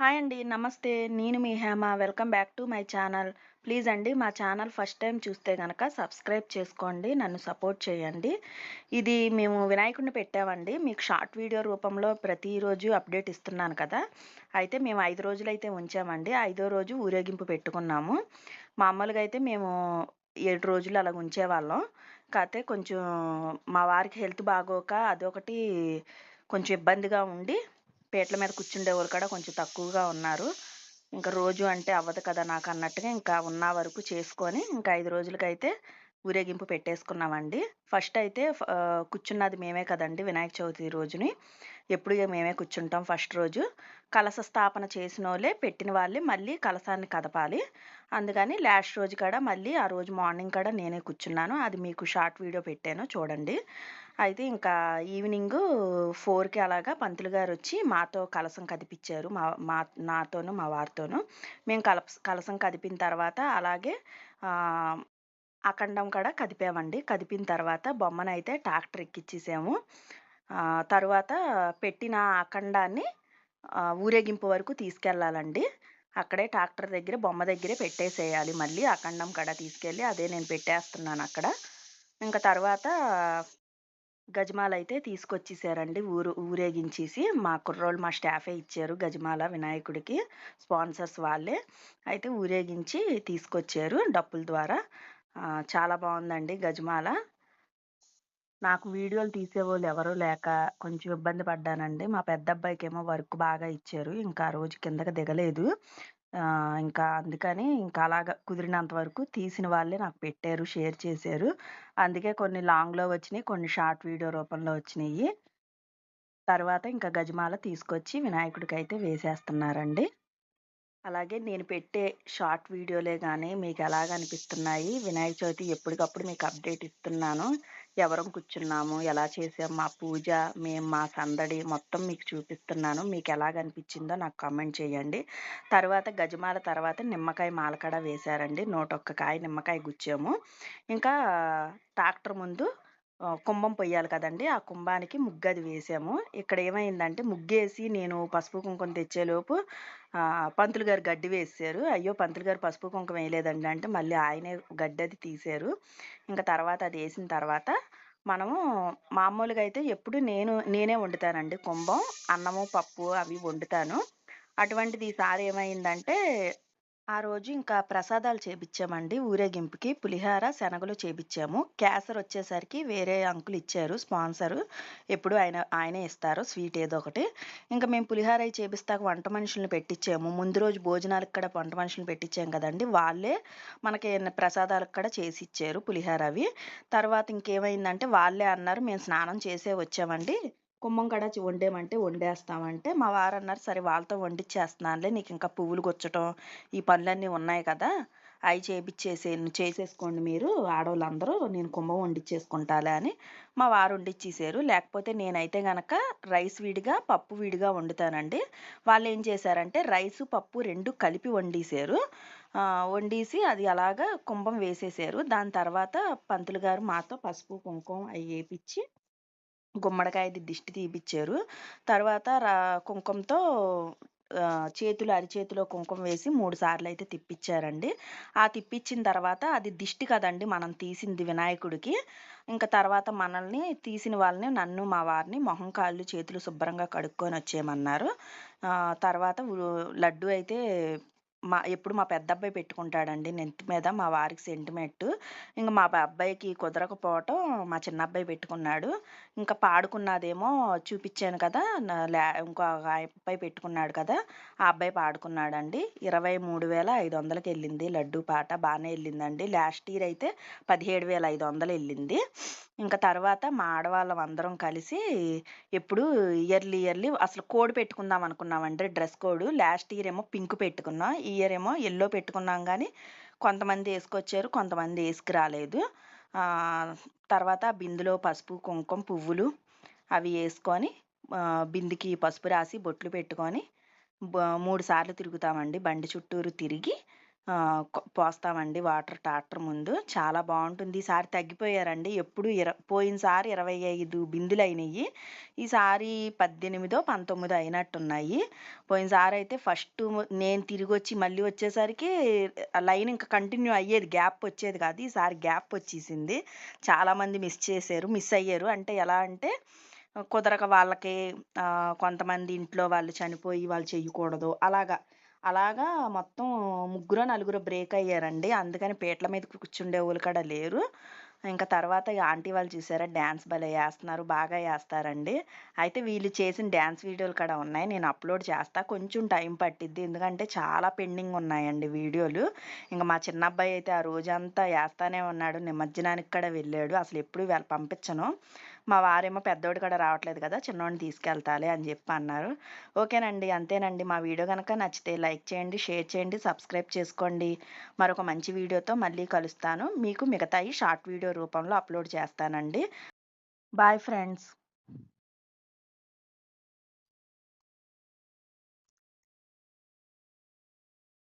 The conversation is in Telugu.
హాయ్ అండి. నమస్తే. నేను మీ Hema. Welcome back to my channel. Please అండి మా ఛానల్ ఫస్ట్ టైం చూస్తే కనుక సబ్స్క్రైబ్ చేసుకోండి. నన్ను సపోర్ట్ చేయండి. ఇది మేము వినాయకుడిని పెట్టామండి. మీకు షార్ట్ వీడియో రూపంలో ప్రతిరోజు అప్డేట్ ఇస్తున్నాను కదా! అయితే మేము 5 రోజులైతే ఉంచామండి. ఐదో రోజు ఊరేగింపు పెట్టుకున్నాము. మామూలుగా అయితే మేము ఏడు రోజులు అలా ఉంచేవాళ్ళం. కాకపోతే కొంచెం మా వారికి హెల్త్ బాగోక అదొకటి కొంచెం ఇబ్బందిగా ఉండి పీటల మీద కూర్చుండేవాళ్ళు కూడా కొంచెం తక్కువగా ఉన్నారు. ఇంకా రోజు అంటే అవ్వదు కదా నాకు అన్నట్టుగా ఇంకా ఉన్న వరకు చేసుకొని ఇంకా ఐదు రోజులకైతే ఊరేగింపు పెట్టేసుకున్నామండి. ఫస్ట్ అయితే కూర్చున్నది మేమే కదండి వినాయక చవితి రోజుని. ఎప్పుడు మేమే కూర్చుంటాం ఫస్ట్ రోజు. కలశ స్థాపన చేసిన వాళ్ళే పెట్టిన వాళ్ళే మళ్ళీ కలసాన్ని కదపాలి. అందుకని లాస్ట్ రోజు కూడా మళ్ళీ ఆ రోజు మార్నింగ్ కూడా నేనే కూర్చున్నాను. అది మీకు షార్ట్ వీడియో పెట్టాను చూడండి. అయితే ఇంకా ఈవినింగ్ ఫోర్కి అలాగా పంతులు వచ్చి మాతో కలసం కదిపించారు మా మా నాతోనూ మా వారితోనూ మేము కలస కలశం కదిపిన తర్వాత అలాగే అఖండం కూడా కదిపామండి. కదిపిన తర్వాత బొమ్మనైతే ట్రాక్టర్ ఎక్కిచ్చేసాము. తర్వాత పెట్టిన అఖండాన్ని ఊరేగింపు వరకు తీసుకెళ్ళాలండి. అక్కడే ట్రాక్టర్ దగ్గర బొమ్మ దగ్గరే పెట్టేసేయాలి మళ్ళీ అఖండం కూడా తీసుకెళ్ళి అదే నేను పెట్టేస్తున్నాను అక్కడ ఇంకా తర్వాత గజమాలైతే తీసుకొచ్చేసారండి. ఊరు ఊరేగించేసి మా కుర్రోళ్ళు మా స్టాఫే ఇచ్చారు గజమాల వినాయకుడికి. స్పాన్సర్స్ వాళ్ళే. అయితే ఊరేగించి తీసుకొచ్చారు డప్పుల ద్వారా. చాలా బాగుందండి గజమాల. నాకు వీడియోలు తీసేవాళ్ళు ఎవరూ లేక కొంచెం ఇబ్బంది పడ్డానండి. మా పెద్దబ్బాయికేమో వర్క్ బాగా ఇచ్చారు. ఇంకా ఆ రోజు కిందకి దిగలేదు. ఇంకా అందుకని ఇంకా అలాగా కుదిరినంత వరకు తీసిన వాళ్ళే నాకు పెట్టారు. షేర్ చేశారు. అందుకే కొన్ని లాంగ్‌లో వచ్చినాయి కొన్ని షార్ట్ వీడియో రూపంలో వచ్చినాయి తర్వాత ఇంకా గజమాల తీసుకొచ్చి వినాయకుడికైతే వేసేస్తున్నారండి. అలాగే నేను పెట్టే షార్ట్ వీడియోలే గానీ మీకెలాగ అనిపిస్తున్నాయి? వినాయక చవితి ఎప్పటికప్పుడు మీకు అప్డేట్ ఇస్తున్నాను. ఎవరం కూర్చున్నాము, ఎలా చేసాం, మా పూజ, మేము మా సందడి మొత్తం మీకు చూపిస్తున్నాను. మీకు ఎలాగ అనిపించిందో నాకు కామెంట్ చేయండి. తర్వాత గజమాల తర్వాత నిమ్మకాయ మాలకడ వేశారండి నూట ఒక్క కాయ నిమ్మకాయ గుచ్చాము. ఇంకా ట్రాక్టర్ ముందు కుంభం పొయ్యాలి కదండి ఆ కుంభానికి ముగ్గది వేసాము ఇక్కడ ఏమైందంటే ముగ్గేసి నేను పసుపు, కుంకుమ తెచ్చేలోపు పంతులు గారు గడ్డి వేసారు అయ్యో! పంతులు గారు పసుపు, కుంకుమ వేయలేదండి అంటే మళ్ళీ ఆయనే అది తీశారు. ఇంకా తర్వాత అది వేసిన తర్వాత మనము మామూలుగా అయితే ఎప్పుడు నేను నేనే వండుతానండి కుంభం. అన్నము, పప్పు అవి వండుతాను. అటువంటిది ఈసారి ఏమైందంటే ఆ రోజు ఇంకా ప్రసాదాలు చేపిచ్చామండి ఊరేగింపుకి. పులిహార, శనగలు చేపిచ్చాము. కేసరొచ్చేసరికి వేరే అంకుల్ ఇచ్చారు స్పాన్సరు. ఎప్పుడు ఆయన ఆయనే ఇస్తారు స్వీట్ ఏదో ఒకటి. ఇంకా మేము పులిహార చేపిస్తాక వంట మనుషుల్ని పెట్టిచ్చాము. ముందు రోజు భోజనాలకు కూడా వంట మనుషులను పెట్టించాం కదండీ! వాళ్ళే మనకి ప్రసాదాలకు కూడా చేసి ఇచ్చారు పులిహార అవి. తర్వాత ఇంకేమైందంటే వాళ్ళే అన్నారు మేము స్నానం చేసే వచ్చామండి. కుంభం కాడ వండేమంటే వండేస్తామంటే మా వారన్నారు సరే వాళ్ళతో వండిచ్చేస్తున్నానులే నీకు ఇంకా పువ్వులు గుచ్చటం ఈ పనులన్నీ ఉన్నాయి కదా! అవి చేపిచ్చేసే చేసేసుకోండి మీరు ఆడవాళ్ళందరూ నేను కుంభం వండిచ్చేసుకుంటాలే అని మా వారు వండిచ్చేసారు. లేకపోతే నేనైతే గనక రైస్ విడిగా, పప్పు విడిగా వండుతానండి. వాళ్ళు ఏం చేశారంటే రైసు, పప్పు రెండు కలిపి వండేశారు. వండేసి అది అలాగా కుంభం వేసేసారు దాని తర్వాత పంతులు గారు మాతో పసుపు, కుంకుమ అవి వేపించి గుమ్మడికాయది దిష్టి తీపిచ్చారు. తర్వాత రా కుంకుమతో చేతులు అరిచేతిలో కుంకుమ వేసి మూడుసార్లు అయితే తిప్పించారండి ఆ తిప్పించిన తర్వాత అది దిష్టి కదండి మనం తీసింది వినాయకుడికి. ఇంకా తర్వాత మనల్ని తీసిన వాళ్ళని నన్ను, మా వారిని మొహం, కాళ్ళు, చేతులు శుభ్రంగా కడుక్కొని వచ్చేయమన్నారు తర్వాత లడ్డు లడ్డూ అయితే మా ఎప్పుడు మా పెద్దబ్బాయి పెట్టుకుంటాడండి నెత్తి మీద మా వారికి సెంటిమెంట్ ఇంకా మా అబ్బాయికి కుదరకపోవటం మా చిన్న అబ్బాయి పెట్టుకున్నాడు. ఇంకా పాడుకున్నదేమో చూపించాను కదా! నా లా ఇంకో అబ్బాయి పెట్టుకున్నాడు కదా! ఆ అబ్బాయి పాడుకున్నాడండి. 23,500కెళ్ళింది లడ్డూ పాట. బాగానే వెళ్ళిందండి లాస్ట్ ఇయర్ అయితే పదిహేడు వేల ఐదు వందలు వెళ్ళింది ఇంకా తర్వాత మా ఆడవాళ్ళం అందరం కలిసి ఎప్పుడు ఇయర్లీ ఇయర్లీ అసలు కోడ్ పెట్టుకుందాం అనుకున్నామండి డ్రెస్ కోడ్. లాస్ట్ ఇయర్ ఏమో పింక్ పెట్టుకున్నాం. ఇయర్ ఏమో ఎల్లో పెట్టుకున్నాం కానీ కొంతమంది వేసుకొచ్చారు కొంతమంది వేసుకురాలేదు. తర్వాత బిందెలో పసుపు, కుంకుమ, పువ్వులు అవి వేసుకొని బిందికి బిందెకి పసుపు రాసి బొట్లు పెట్టుకొని మూడు సార్లు తిరుగుతామండి. బండి చుట్టూరు తిరిగి పోస్తామండి వాటర్ ట్రాక్టర్ ముందు. చాలా బాగుంటుంది ఈసారి తగ్గిపోయారండి. ఎప్పుడు ఇర పోయినసారి 25 బిందెలయినియి. ఈసారి 18, 19 అయినట్టున్నాయి. పోయినసారయితే ఫస్ట్ నేను తిరిగొచ్చి మళ్ళీ వచ్చేసరికి లైన్ ఇంకా కంటిన్యూ అయ్యేది. గ్యాప్ వచ్చేది కాదు. ఈసారి గ్యాప్ వచ్చేసింది. చాలామంది మిస్ చేశారు. మిస్ అయ్యారు. అంటే ఎలా అంటే కుదరక వాళ్ళకి కొంతమంది ఇంట్లో వాళ్ళు చనిపోయి వాళ్ళు చేయకూడదు అలాగా. అలాగా మొత్తం ముగ్గురు నలుగురు బ్రేక్ అయ్యారండి. అందుకని పీటల మీద కూర్చుండే వాళ్ళు కూడా లేరు. ఇంకా తర్వాత ఆంటీ వాళ్ళు చూసారా డ్యాన్స్ భలే వేస్తున్నారు బాగా వేస్తారండి అయితే వీళ్ళు చేసిన డ్యాన్స్ వీడియోలు కూడా ఉన్నాయి. నేను అప్‌లోడ్ చేస్తా. కొంచెం టైం పట్టిద్ది. ఎందుకంటే చాలా పెండింగ్ ఉన్నాయండి వీడియోలు. ఇంకా మా చిన్నబ్బాయి అయితే ఆ రోజంతా వేస్తానే ఉన్నాడు. నిమజ్జనానికి కూడా వెళ్ళాడు. అసలు ఎప్పుడు పంపించను. మా వారేమో పెద్దోడు కూడా రావట్లేదు కదా! చిన్నోడిని తీసుకెళ్తాలి అని చెప్పి అన్నారు. ఓకేనండి. అంతేనండి. మా వీడియో కనుక నచ్చితే లైక్ చేయండి, షేర్ చేయండి, సబ్స్క్రైబ్ చేసుకోండి. మరొక మంచి వీడియోతో మళ్ళీ కలుస్తాను. మీకు మిగతాయి షార్ట్ వీడియో రూపంలో అప్‌లోడ్ చేస్తానండి. Bye friends.